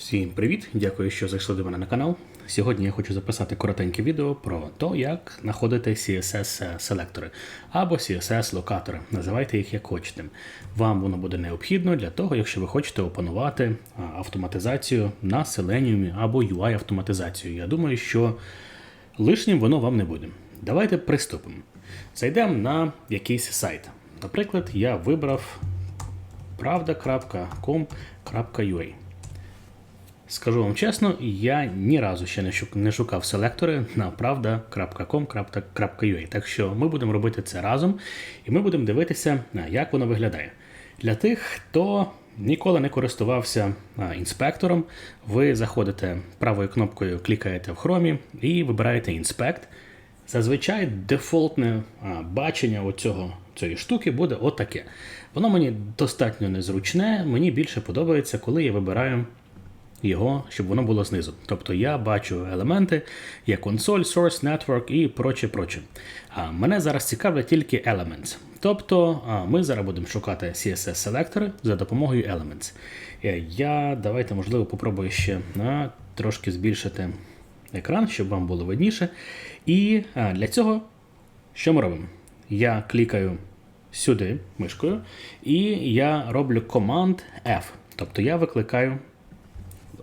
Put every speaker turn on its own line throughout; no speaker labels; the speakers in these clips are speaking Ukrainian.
Всім привіт! Дякую, що зайшли до мене на канал. Сьогодні я хочу записати коротеньке відео про те, як знаходити CSS-селектори або CSS-локатори. Називайте їх як хочете. Вам воно буде необхідно для того, якщо ви хочете опанувати автоматизацію на Selenium або UI-автоматизацію. Я думаю, що лишнім воно вам не буде. Давайте приступимо. Зайдемо на якийсь сайт. Наприклад, я вибрав pravda.com.ua. Скажу вам чесно, я ні разу ще не шук- не шукав селектори на pravda.com.ua. Так що ми будемо робити це разом, і ми будемо дивитися, як воно виглядає. Для тих, хто ніколи не користувався інспектором, ви заходите правою кнопкою, клікаєте в хромі і вибираєте інспект. Зазвичай дефолтне бачення оцього, цієї штуки буде отаке. Воно мені достатньо незручне, мені більше подобається, коли я вибираю його, щоб воно було знизу. Тобто я бачу елементи, є консоль, source, network і проче, проче. А мене зараз цікавлять тільки elements. Тобто ми зараз будемо шукати CSS-селектори за допомогою elements. Е, Я давайте, можливо, попробую ще а, трошки збільшити екран, щоб вам було видніше. І для цього що ми робимо? Я клікаю сюди мишкою, і я роблю команд F. Тобто я викликаю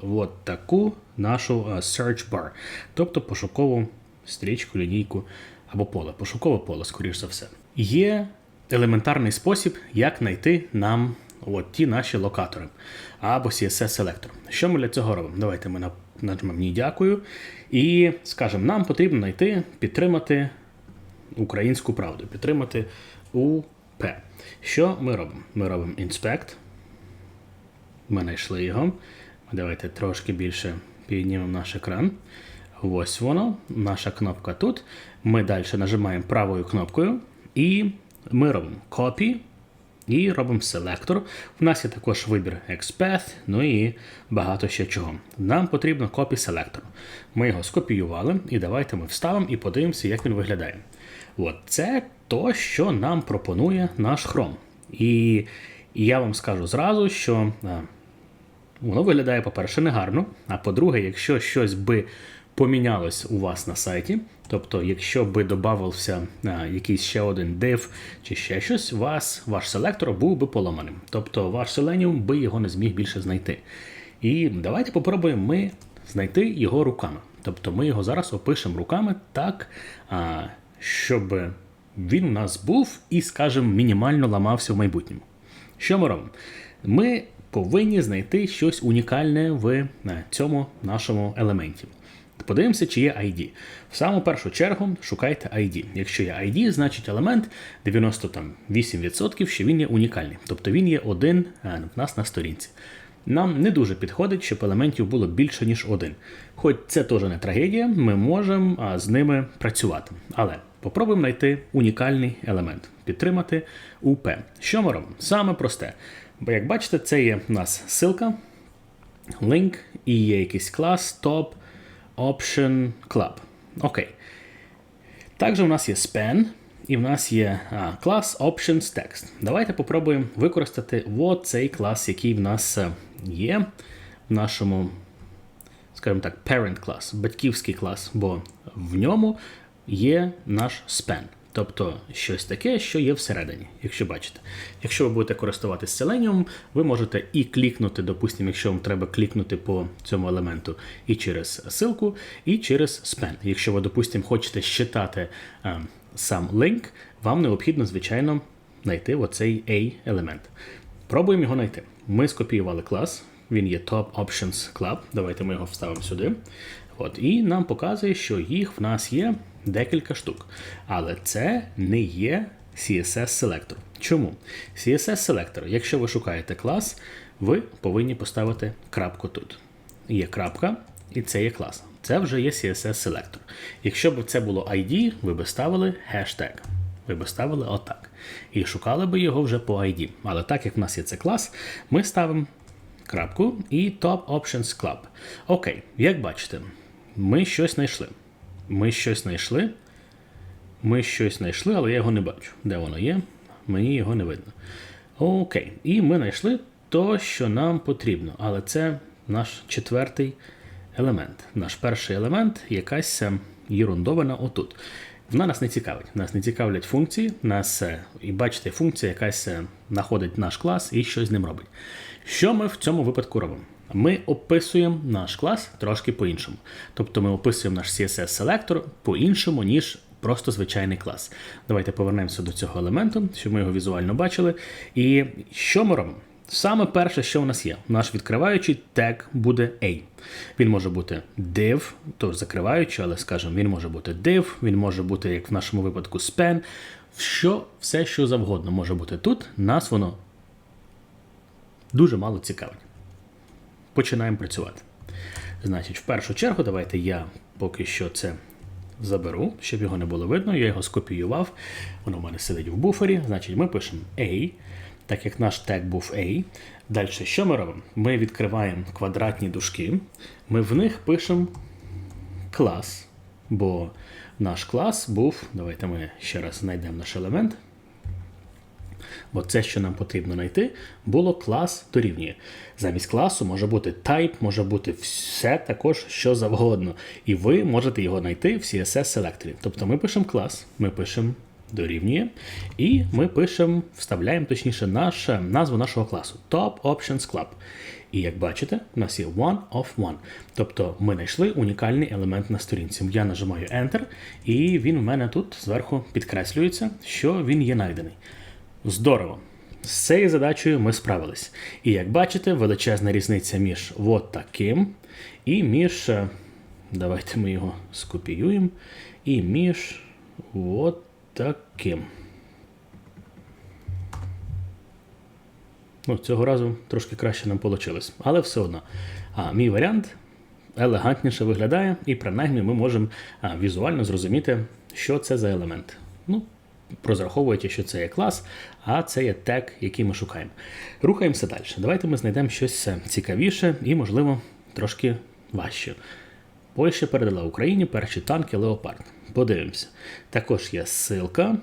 от таку нашу е, search bar, тобто пошукову стрічку, лінійку або поле, пошукове поле, скоріш за все. Є елементарний спосіб, як знайти нам от ті наші локатори або CSS-селектор. Що ми для цього робимо? Давайте ми нажмемо ні дякую. І скажемо, нам потрібно знайти, підтримати українську правду, підтримати УП. Що ми робимо? Ми робимо inspect. Ми знайшли його. Давайте трошки більше піднімемо наш екран. Ось воно, наша кнопка тут. Ми далі нажимаємо правою кнопкою і ми робимо copy і робимо селектор. У нас є також вибір Expand, ну і багато ще чого. Нам потрібно copy селектор. Ми його скопіювали, і давайте ми вставимо і подивимося, як він виглядає. От це то, що нам пропонує наш Chrome. І, я вам скажу зразу, що Воно виглядає, по-перше, негарно. А по-друге, якщо щось би помінялось у вас на сайті, тобто, якщо би додавався якийсь ще один div чи ще щось, вас, ваш селектор був би поламаним. Тобто ваш Selenium би його не зміг більше знайти. І давайте попробуємо ми знайти його руками. Тобто ми його зараз опишемо руками так, щоб він у нас був і, скажімо, мінімально ламався в майбутньому. Що ми робимо? Ми повинні знайти щось унікальне в е, цьому нашому елементі. Подивимося, чи є ID. В саму першу чергу шукайте ID. Якщо є ID, значить елемент 98%, що він є унікальний. Тобто він є один е, в нас на сторінці. Нам не дуже підходить, щоб елементів було більше, ніж один. Хоч це теж не трагедія, ми можемо з ними працювати. Але попробуємо знайти унікальний елемент, підтримати УП. Що ми робимо? Саме просте. Бо як бачите, це є у нас ссылка, link і є якийсь клас top option club. Окей. Також у нас є span, і в нас є а, клас options text. Давайте попробуємо використати от цей клас, який в нас е, є в нашому, скажімо так, parent клас, батьківський клас, бо в ньому є наш span. Тобто щось таке, що є всередині, якщо бачите. Якщо ви будете користуватися Selenium, ви можете і клікнути, допустимо, якщо вам треба клікнути по цьому елементу і через ссылку, і через span. Якщо ви, допустимо, хочете считати а, сам линк, вам необхідно, звичайно, знайти оцей A-елемент. Пробуємо його знайти. Ми скопіювали клас, він є Top Options Club. Давайте ми його вставимо сюди. От, і нам показує, що їх в нас є декілька штук. Але це не є CSS-селектор. Чому? CSS-селектор, якщо ви шукаєте клас, ви повинні поставити крапку тут. Є крапка, і це є клас. Це вже є CSS-селектор. Якщо б це було ID, ви б ставили хештег. Ви б ставили отак. І шукали би його вже по ID. Але так як в нас є це клас, ми ставимо крапку і Top Options Club. Окей, як бачите, ми щось знайшли. Ми щось знайшли. Ми щось знайшли, але я його не бачу. Де воно є? Мені його не видно. Окей. І ми знайшли то, що нам потрібно. Але це наш четвертий елемент. Наш перший елемент якась е, єрундовина отут. Вона нас не цікавить. Нас не цікавлять функції, нас, е, і бачите, функція якась е, знаходить наш клас і щось з ним робить. Що ми в цьому випадку робимо? Ми описуємо наш клас трошки по-іншому. Тобто ми описуємо наш CSS-селектор по-іншому, ніж просто звичайний клас. Давайте повернемося до цього елементу, щоб ми його візуально бачили. І що ми робимо? Саме перше, що у нас є, наш відкриваючий тег буде A. Він може бути div, тож закриваючий, але скажімо, він може бути div, він може бути, як в нашому випадку, span. Що, все, що завгодно може бути тут, нас воно дуже мало цікавить. Починаємо працювати. Значить, в першу чергу, давайте я поки що це заберу, щоб його не було видно. Я його скопіював. Воно в мене сидить в буфері. Значить, ми пишемо A, так як наш тег був A. Далі, що ми робимо? Ми відкриваємо квадратні дужки, ми в них пишемо клас. Бо наш клас був. Давайте ми ще раз знайдемо наш елемент. Бо це, що нам потрібно знайти, було клас дорівнює. Замість класу може бути type, може бути все також, що завгодно. І ви можете його знайти в CSS-селекторі. Тобто ми пишемо клас, ми пишемо дорівнює, і ми пишемо, вставляємо точніше наш, назву нашого класу Top Options Club. І як бачите, у нас є one of one. Тобто ми знайшли унікальний елемент на сторінці. Я нажимаю Enter, і він в мене тут зверху підкреслюється, що він є знайдений. Здорово! З цією задачею ми справились. І як бачите, величезна різниця між от таким і між. е, Давайте ми його скопіюємо. І між от таким. Ну, цього разу трошки краще нам вийшло. Але все одно. А мій варіант елегантніше виглядає, і принаймні ми можемо а, візуально зрозуміти, що це за елемент. Ну, розраховуючи, що це є клас, а це є тег, який ми шукаємо. Рухаємося далі. Давайте ми знайдемо щось е, цікавіше і, можливо, трошки важче. Польща передала Україні перші танки Леопард. Подивимося. Також є ссылка.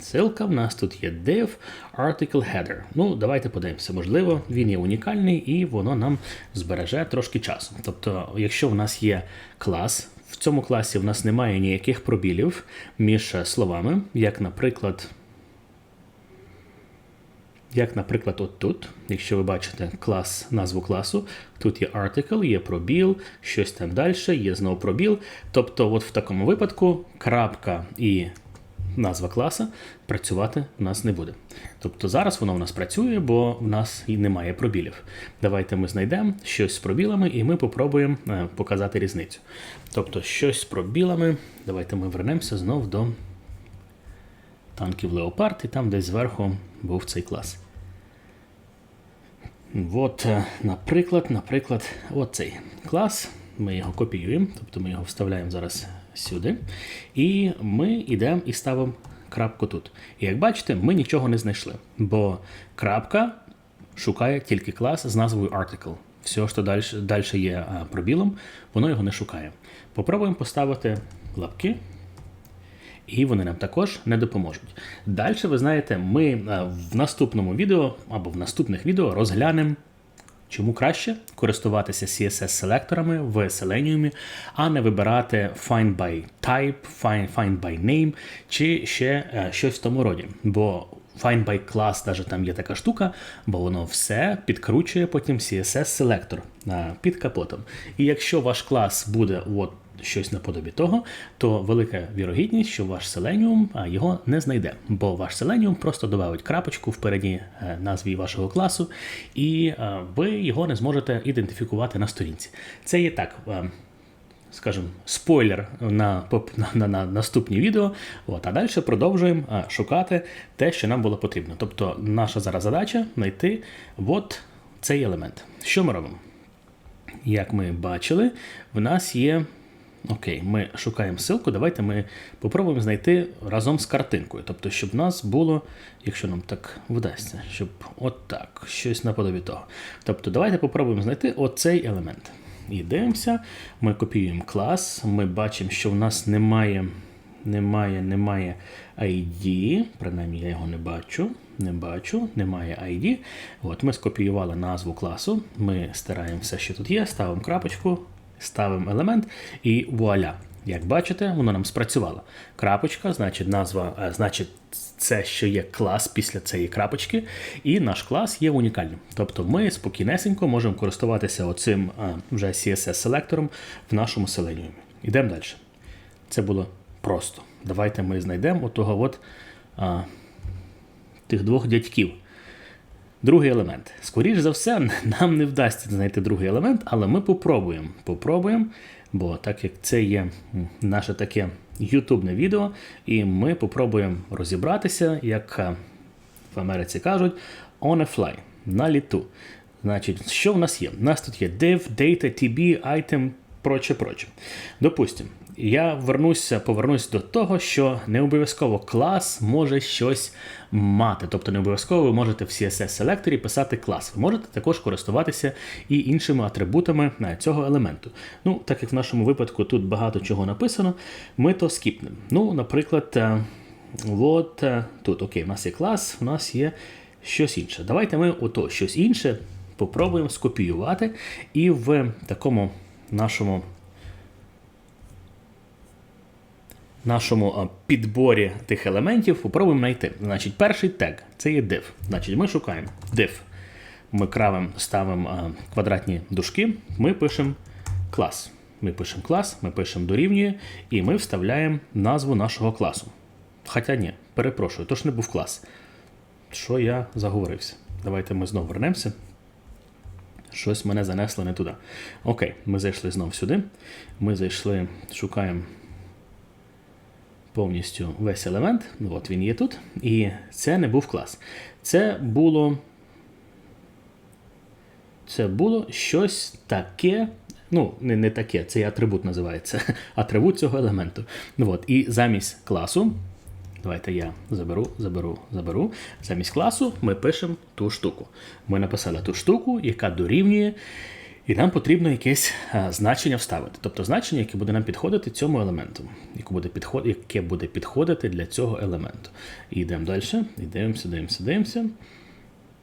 Ссылка в нас тут є div article header. Ну, давайте подивимося. Можливо, він є унікальний і воно нам збереже трошки часу. Тобто, якщо в нас є клас, в цьому класі в нас немає ніяких пробілів між словами, як, наприклад, як, наприклад, от тут, якщо ви бачите клас, назву класу, тут є article, є пробіл, щось там далі, є знову пробіл. Тобто, от в такому випадку крапка і назва класа працювати в нас не буде. Тобто зараз воно в нас працює, бо в нас і немає пробілів. Давайте ми знайдемо щось з пробілами і ми попробуємо е, показати різницю. Тобто, щось з пробілами. Давайте ми вернемося знов до танків Леопард, і там десь зверху був цей клас. От, е, наприклад, наприклад, оцей клас. Ми його копіюємо, тобто ми його вставляємо зараз сюди. І ми йдемо і ставимо крапку тут. І як бачите, ми нічого не знайшли, бо крапка шукає тільки клас з назвою article. Все, що далі, далі є пробілом, воно його не шукає. Попробуємо поставити лапки і вони нам також не допоможуть. Далі, ви знаєте, ми е, в наступному відео або в наступних відео розглянемо. Чому краще користуватися CSS-селекторами в Selenium, а не вибирати Find by Type, Find, find by Name чи ще е, щось в тому роді. Бо Find by Class навіть там є така штука, бо воно все підкручує потім CSS-селектор е, під капотом. І якщо ваш клас буде от щось наподобі того, то велика вірогідність, що ваш а, його не знайде, бо ваш Selenium просто додавить крапочку впереді е, назві вашого класу, і е, ви його не зможете ідентифікувати на сторінці. Це є так. е, Скажімо, спойлер на, на, на, на наступні відео. От, а далі продовжуємо е, шукати те, що нам було потрібно. Тобто, наша зараз задача знайти от цей елемент. Що ми робимо? Як ми бачили, в нас є. Окей, ми шукаємо ссылку. Давайте ми попробуємо знайти разом з картинкою. Тобто, щоб в нас було, якщо нам так вдасться, щоб от так, щось наподобі того. Тобто, давайте попробуємо знайти оцей елемент. І дивимося, ми копіюємо клас, ми бачимо, що в нас немає, немає, немає ID, принаймні я його не бачу. не бачу, немає ID. От Ми скопіювали назву класу. Ми стираємо все, що тут є, ставимо крапочку, ставимо елемент і вуаля. Як бачите, воно нам спрацювало. Крапочка, значить, назва, е, значить, це, що є клас після цієї крапочки, і наш клас є унікальним. Тобто ми спокійнесенько можемо користуватися оцим вже CSS-селектором в нашому Selenium. Йдемо далі. Це було просто. Давайте ми знайдемо отого от, а, тих двох дядьків. Другий елемент. Скоріше за все, нам не вдасться знайти другий елемент, але ми попробуємо. Попробуємо, бо так як це є наше таке ютубне відео, і ми попробуємо розібратися, як е, в Америці кажуть, on a fly, на літу. Значить, що в нас є? У нас тут є div, data, tb, item, проче, проче. Допустимо, я вернуся, повернусь до того, що не обов'язково клас може щось мати. Тобто не обов'язково ви можете в CSS-селекторі писати клас. Ви можете також користуватися і іншими атрибутами цього елементу. Ну, так як в нашому випадку тут багато чого написано, ми то скіпнемо. Ну, наприклад, е, от е, тут окей, у нас є клас, у нас є щось інше. Давайте ми ото щось інше попробуємо скопіювати і в такому нашому нашому підборі тих елементів попробуємо знайти. Значить, перший тег це є div. Значить, ми шукаємо div. Ми кравим, ставимо квадратні дужки, ми пишемо клас. Ми пишемо клас, ми пишемо дорівнює, і ми вставляємо назву нашого класу. Хоча ні, перепрошую, то ж не був клас. Що я заговорився? Давайте ми знову вернемося. Щось мене занесло не туди. Окей, ми зайшли знову сюди. Ми зайшли, шукаємо повністю весь елемент. Ну, от він є тут. І це не був клас. Це було. Це було щось таке. Ну, не не таке, цей атрибут називається. Атрибут цього елементу. Ну, от, І замість класу. Давайте я заберу, заберу, заберу. Замість класу ми пишемо ту штуку. Ми написали ту штуку, яка дорівнює. І нам потрібно якесь а, значення вставити. Тобто значення, яке буде нам підходити цьому елементу, яке буде підход... яке буде підходити для цього елементу. І йдемо далі, і дивимося, дивимося, дивимося.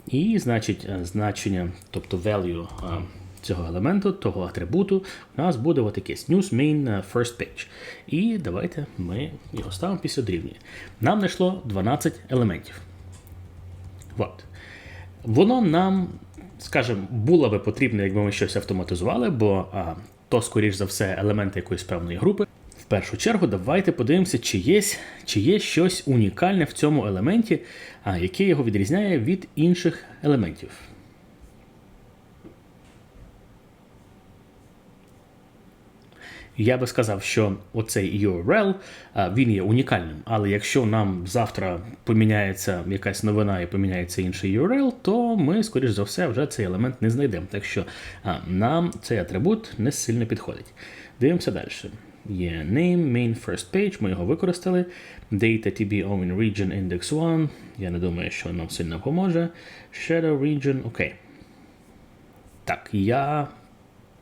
І, значить, значення, тобто value а, цього елементу, того атрибуту, у нас буде от якесь news main first page. І давайте ми його ставимо після дорівнює. Нам знайшло 12 елементів. От. Воно нам скажімо, було би потрібно, якби ми щось автоматизували, бо а, то, скоріш за все, елементи якоїсь певної групи. В першу чергу, давайте подивимося, чи є чи є щось унікальне в цьому елементі, а, яке його відрізняє від інших елементів. Я би сказав, що оцей URL він є унікальним. Але якщо нам завтра поміняється якась новина і поміняється інший URL, то ми, скоріш за все, вже цей елемент не знайдемо. Так що нам цей атрибут не сильно підходить. Дивимося далі. Є name, main first page, ми його використали. Data TB Owen Region Index 1. Я не думаю, що нам сильно поможе. Shadow Region, окей. Так, я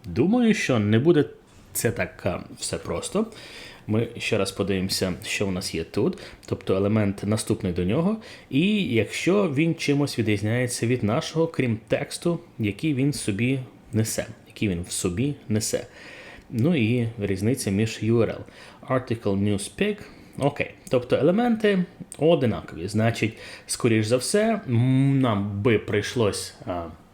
думаю, що не буде це так все просто. Ми ще раз подивимося, що у нас є тут, тобто елемент наступний до нього. І якщо він чимось відрізняється від нашого, крім тексту, який він собі несе, який він в собі несе. Ну і різниця між URL. Article News Pick. Окей, тобто елементи одинакові. Значить, скоріш за все, нам би прийшлось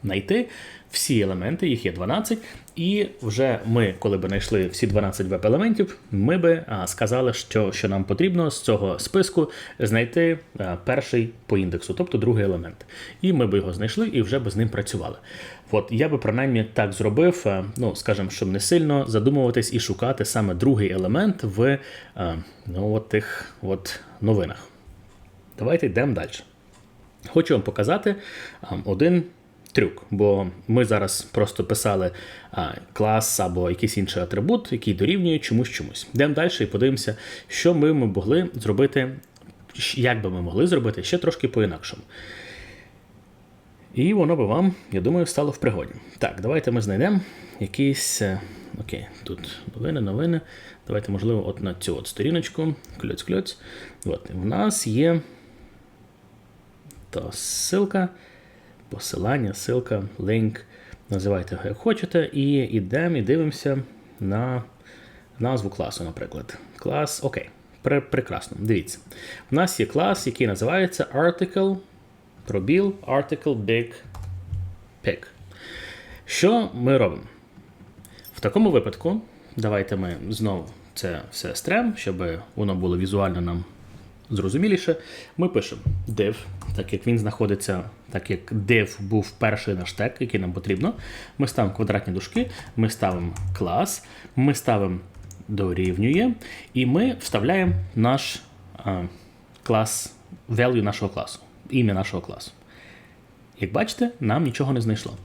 знайти всі елементи, їх є 12, і вже ми, коли б знайшли всі 12 веб-елементів, ми би сказали, що що нам потрібно з цього списку знайти перший по індексу, тобто другий елемент. І ми б його знайшли і вже б з ним працювали. От я би принаймні так зробив, ну скажімо, щоб не сильно задумуватись і шукати саме другий елемент в ну, от тих от новинах. Давайте йдемо далі. Хочу вам показати один трюк, бо ми зараз просто писали а, клас або якийсь інший атрибут, який дорівнює чомусь чомусь. Йдемо далі і подивимося, що ми могли зробити, як би ми могли зробити ще трошки по-інакшому. І воно би вам, я думаю, стало в пригоді. Так, давайте ми знайдемо якийсь. Е, окей, тут новини, новини. Давайте, можливо, от на цю от сторіночку. Кльоць-кльоць. От, У нас є то ссылка, посилання, ссылка, лінк, називайте його як хочете, і йдемо і дивимося на назву класу, наприклад. Клас, окей, прекрасно. Дивіться. У нас є клас, який називається Article, пробіл, Article Big Pick. Що ми робимо? В такому випадку, давайте ми знову це все стрем, щоб воно було візуально нам зрозуміліше. Ми пишемо div, так як він знаходиться, так як div був перший наш тег, який нам потрібно. Ми ставимо квадратні дужки, ми ставимо клас, ми ставимо дорівнює, і ми вставляємо наш а, клас, value нашого класу, ім'я нашого класу. Як бачите, нам нічого не знайшло.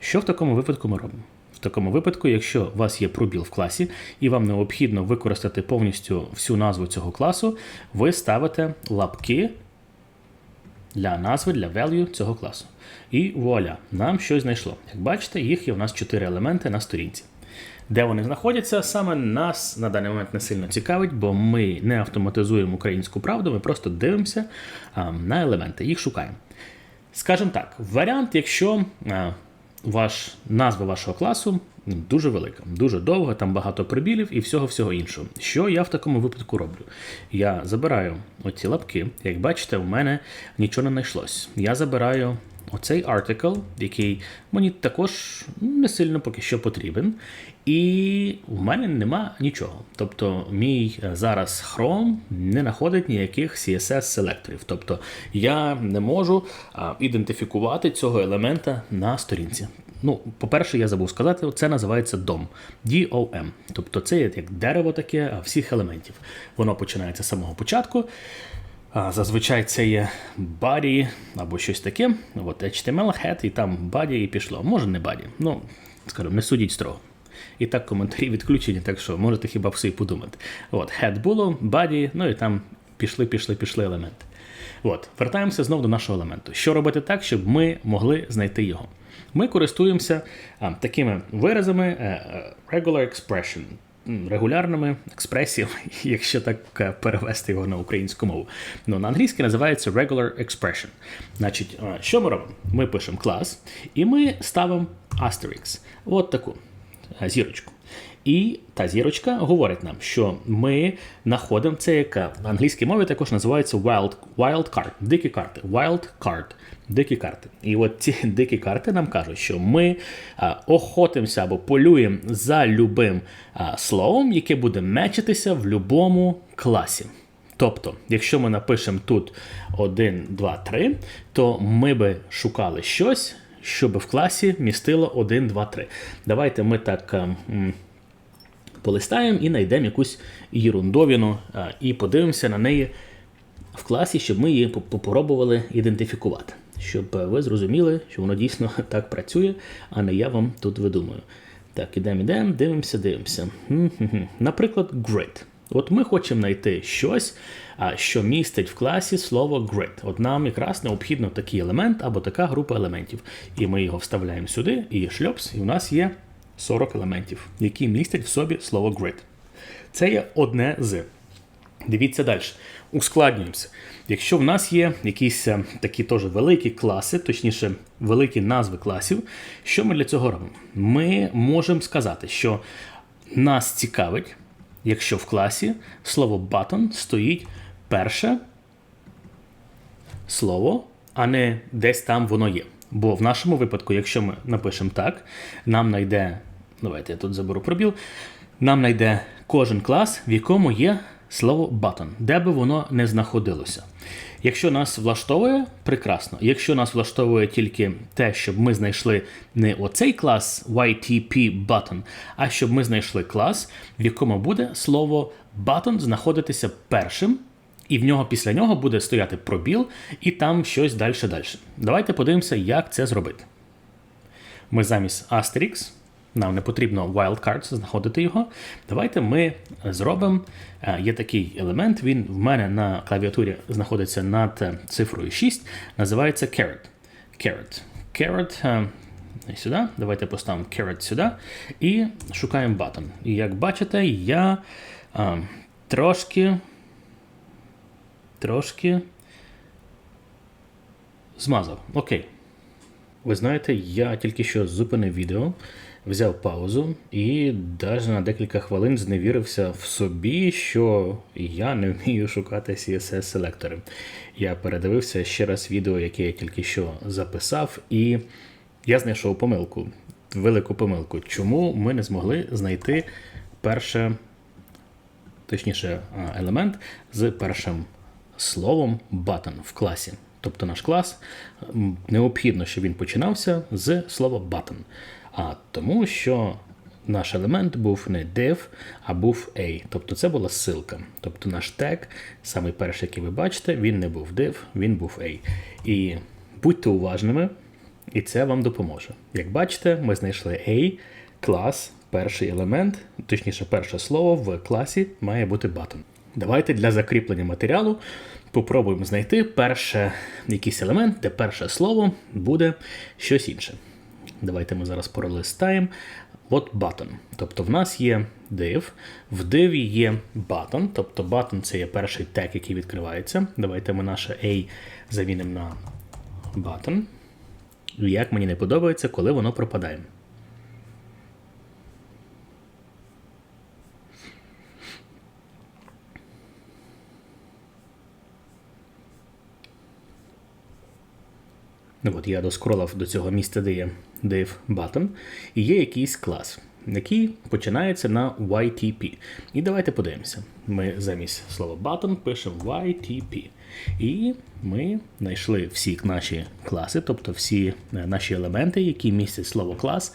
Що в такому випадку ми робимо? В такому випадку, якщо у вас є пробіл в класі і вам необхідно використати повністю всю назву цього класу, ви ставите лапки для назви, для value цього класу. І вуаля, нам щось знайшло. Як бачите, їх є у нас 4 елементи на сторінці. Де вони знаходяться, саме нас на даний момент не сильно цікавить, бо ми не автоматизуємо українську правду, ми просто дивимося а, на елементи, їх шукаємо. Скажімо так, варіант, якщо а, ваш назва вашого класу дуже велика, дуже довга, там багато прибілів і всього-всього іншого. Що я в такому випадку роблю? Я забираю оці лапки. Як бачите, у мене нічого не знайшлось. Я забираю оцей артикл, який мені також не сильно поки що потрібен. І в мене нема нічого. Тобто, мій е, зараз Chrome не знаходить ніяких CSS-селекторів. Тобто я не можу ідентифікувати цього елемента на сторінці. Ну, по-перше, я забув сказати, це називається DOM. D-O-M. Тобто це є як дерево таке всіх елементів. Воно починається з самого початку. Зазвичай це є body або щось таке. От HTML, head, і там body і пішло. Може не body. Ну, скажімо, не судіть строго. І так коментарі відключені, так що можете хіба все і подумати. От, head було, body, ну і там пішли, пішли, пішли елементи. От, вертаємося знову до нашого елементу. Що робити так, щоб ми могли знайти його? Ми користуємося а, такими виразами е, е, regular expression, регулярними експресіями, якщо так е, перевести його на українську мову. Ну, на англійській називається regular expression. Значить, що ми робимо? Ми пишемо клас і ми ставимо asterisk. От таку зірочку. І та зірочка говорить нам, що ми знаходимо це, яка в англійській мові також називається wild, wild card, дикі карти. Wild card, дикі карти. І от ці дикі карти нам кажуть, що ми а, охотимося або полюємо за любим а, словом, яке буде мечитися в будь-якому класі. Тобто, якщо ми напишемо тут 1, 2, 3, то ми би шукали щось, щоб в класі містило 1, 2, 3. Давайте ми так. полистаємо і знайдемо якусь ерундовіну а, і подивимося на неї в класі, щоб ми її попробували ідентифікувати. Щоб е, ви зрозуміли, що воно дійсно так працює, а не я вам тут видумую. Так, ідемо, ідемо, дивимося, дивимося. Наприклад, grid. От ми хочемо знайти щось, що містить в класі слово grid. От нам якраз необхідно такий елемент або така група елементів. І ми його вставляємо сюди, і шльопс, і у нас є 40 елементів, які містять в собі слово grid. Це є одне з. Дивіться далі. Ускладнюємося. Якщо в нас є якісь е, такі теж великі класи, точніше, великі назви класів, що ми для цього робимо? Ми можемо сказати, що нас цікавить, якщо в класі слово button стоїть перше слово, а не десь там воно є. Бо в нашому випадку, якщо ми напишемо так, нам знайде, давайте я тут заберу пробіл, нам знайде кожен клас, в якому є слово button, де би воно не знаходилося. Якщо нас влаштовує, прекрасно. Якщо нас влаштовує тільки те, щоб ми знайшли не оцей клас YTP button, а щоб ми знайшли клас, в якому буде слово button знаходитися першим, і в нього після нього буде стояти пробіл, і там щось далі далі. Давайте подивимося, як це зробити. Ми замість Asterix, нам не потрібно wildcards, знаходити його. Давайте ми зробимо. е, Є такий елемент, він в мене на клавіатурі знаходиться над е, цифрою 6, називається carrot. Carrot. Carrot е, сюди. Давайте поставимо carrot сюди і шукаємо button. І як бачите, я е, трошки. Трошки змазав. Окей. Ви знаєте, я тільки що зупинив відео, взяв паузу і навіть на декілька хвилин зневірився в собі, що я не вмію шукати CSS-селектори. Я передивився ще раз відео, яке я тільки що записав, і я знайшов помилку, велику помилку. Чому ми не змогли знайти перше, точніше, елемент з першим словом button в класі. Тобто наш клас необхідно, щоб він починався з слова button. А тому, що наш елемент був не div, а був a. Тобто це була ссылка. Тобто наш тег, самий перший, який ви бачите, він не був div, він був a. І будьте уважними, і це вам допоможе. Як бачите, ми знайшли a, клас, перший елемент, точніше, перше слово в класі має бути button. Давайте для закріплення матеріалу попробуємо знайти перше якийсь елемент, де перше слово буде щось інше. Давайте ми зараз пролистаємо. От button. Тобто в нас є div, в div є button, тобто button це є перший тег, який відкривається. Давайте ми наше A замінимо на button. Як мені не подобається, коли воно пропадає. От я доскролав до цього місця, де є div button, і є якийсь клас, який починається на YTP. І давайте подивимося. Ми замість слова button пишемо YTP. І ми знайшли всі наші класи, тобто всі е, наші елементи, які містять слово клас,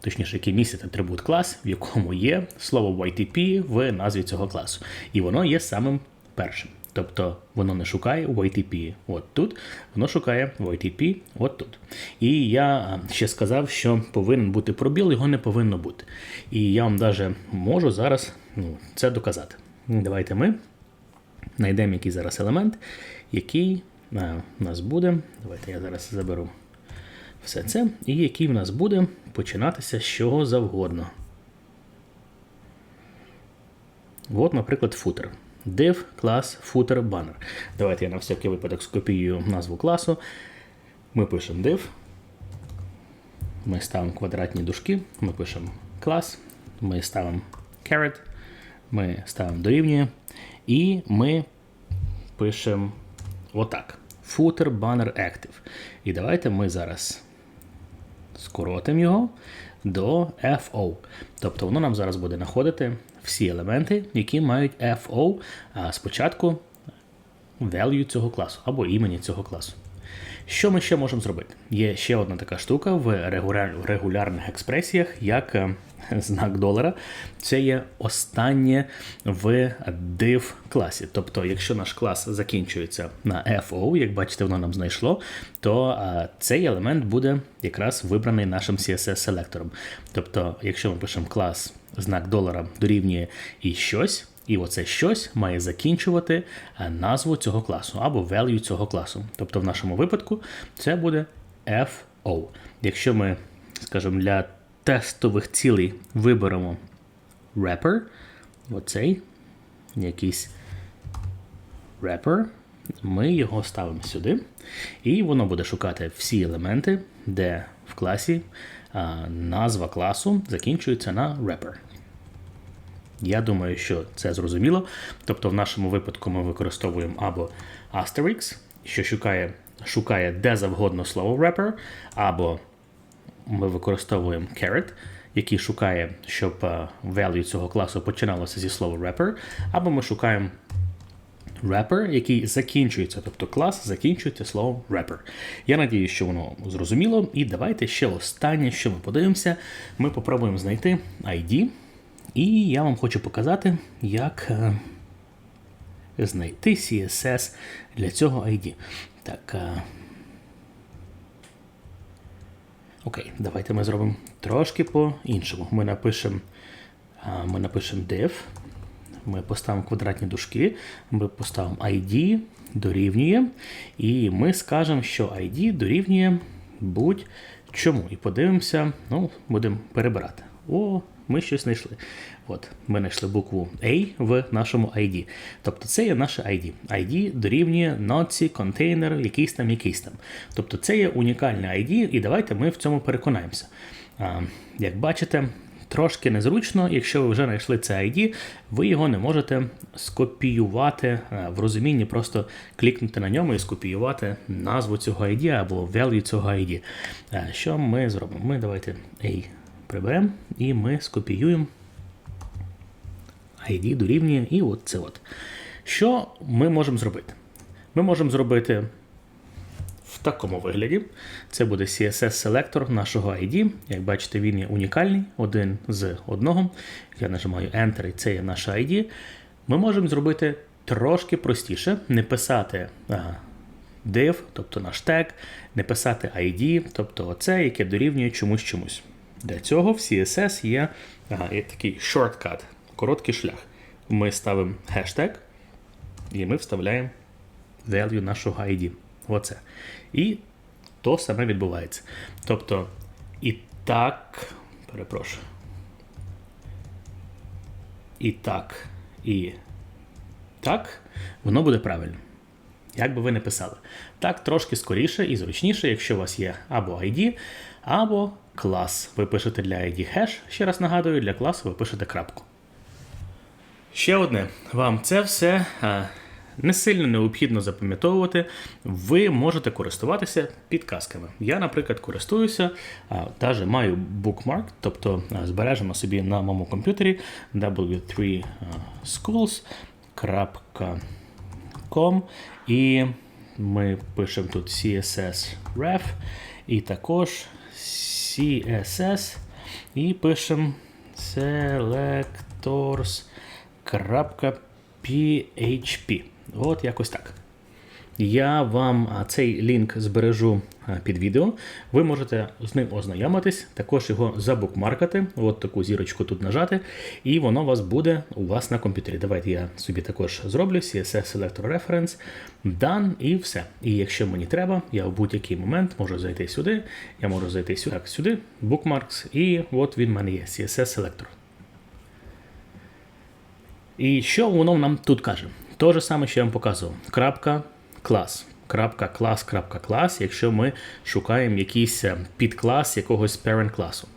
точніше, які містять атрибут клас, в якому є слово YTP в назві цього класу. І воно є самим першим. Тобто воно не шукає в YTP от тут, воно шукає в YTP от тут. І я ще сказав, що повинен бути пробіл, його не повинно бути. І я вам навіть можу зараз ну, це доказати. Давайте ми знайдемо якийсь зараз елемент, який а, у нас буде. Давайте я зараз заберу все це, і який в нас буде починатися з чого завгодно. От, наприклад, футер. Div клас footer banner. Давайте я на всякий випадок скопіюю назву класу. Ми пишемо div. Ми ставимо квадратні дужки, ми пишемо клас, ми ставимо caret, ми ставимо дорівнює, і ми пишемо отак. Footer banner active. І давайте ми зараз скоротимо його до FO. Тобто воно нам зараз буде знаходити всі елементи, які мають FO спочатку value цього класу або імені цього класу. Що ми ще можемо зробити? Є ще одна така штука в регулярних експресіях, як е, знак долара. Це є останнє в div класі. Тобто, якщо наш клас закінчується на FO, як бачите, воно нам знайшло, то цей елемент буде якраз вибраний нашим CSS-селектором. Тобто, якщо ми пишемо клас знак долара дорівнює і щось. І оце щось має закінчувати назву цього класу або value цього класу. Тобто, в нашому випадку це буде FO. Якщо ми, скажімо, для тестових цілей виберемо. Wrapper, оцей. Якийсь wrapper, ми його ставимо сюди, і воно буде шукати всі елементи, де в класі а, назва класу закінчується на wrapper. Я думаю, що це зрозуміло. Тобто, в нашому випадку ми використовуємо або asterisk, що шукає шукає де завгодно слово wrapper, або ми використовуємо caret, який шукає, щоб value цього класу починалося зі слова wrapper, або ми шукаємо wrapper, який закінчується, тобто клас закінчується словом wrapper. Я надію, що воно зрозуміло. І давайте ще останнє, що ми подивимося, ми попробуємо знайти ID. І я вам хочу показати, як е, знайти CSS для цього ID. Так. Окей, давайте ми зробимо трошки по-іншому. Ми напишемо ми напишемо div, ми поставимо квадратні дужки, ми поставимо ID дорівнює, і ми скажемо, що ID дорівнює будь-чому. І подивимося, ну, будемо перебирати. О, ми щось знайшли. От, ми знайшли букву A в нашому ID. Тобто це є наше ID. ID дорівнює ноці, контейнер, якийсь там, якийсь там. Тобто це є унікальне ID, і давайте ми в цьому переконаємося. А, як бачите, трошки незручно, якщо ви вже знайшли це ID, ви його не можете скопіювати в розумінні, просто клікнути на ньому і скопіювати назву цього ID або value цього ID. Що ми зробимо? Ми давайте A приберемо і ми скопіюємо ID дорівнює і от це от. Що ми можемо зробити? Ми можемо зробити в такому вигляді. Це буде CSS-селектор нашого ID. Як бачите, він є унікальний, один з одного. Я нажимаю Enter, і це є наше ID. Ми можемо зробити трошки простіше, не писати div, тобто наш тег, не писати ID, тобто оце, яке дорівнює чомусь чомусь. Для цього в CSS є, ага, є такий shortcut, короткий шлях. Ми ставимо хештег і ми вставляємо value нашого ID. Оце. І то саме відбувається. Тобто, і так, перепрошую. І так, і так, воно буде правильно. Як би ви не писали. Так, трошки скоріше і зручніше, якщо у вас є або ID, або клас. Ви пишете для ID хеш, ще раз нагадую, для класу ви пишете крапку. Ще одне, вам це все а, не сильно необхідно запам'ятовувати. Ви можете користуватися підказками. Я, наприклад, користуюся, навіть маю bookmark, тобто а, збережемо собі на моєму комп'ютері w3schools.com і ми пишемо тут CSS ref і також CSS і пишемо selectors.php. От якось так. Я вам цей лінк збережу під відео. Ви можете з ним ознайомитись, також його забукмаркати, от таку зірочку тут нажати, і воно у вас буде у вас на комп'ютері. Давайте я собі також зроблю CSS Selector Reference, Done і все. І якщо мені треба, я в будь-який момент можу зайти сюди, я можу зайти сюди, так, сюди, Bookmarks, і от він в мене є, CSS Selector. І що воно нам тут каже? Те ж саме, що я вам показував. Крапка клас. Крапка клас, крапка клас, якщо ми шукаємо якийсь е, підклас якогось parent класу.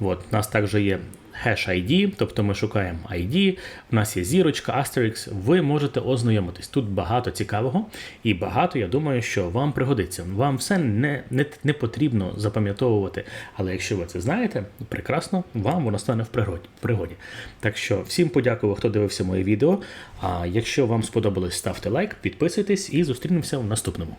От, у нас також є hash ID, тобто ми шукаємо ID, у нас є зірочка, asterisk, ви можете ознайомитись. Тут багато цікавого і багато, я думаю, що вам пригодиться. Вам все не, не, не потрібно запам'ятовувати, але якщо ви це знаєте, прекрасно, вам воно стане в пригоді. в пригоді. Так що всім подякую, хто дивився моє відео. А якщо вам сподобалось, ставте лайк, підписуйтесь і зустрінемося в наступному.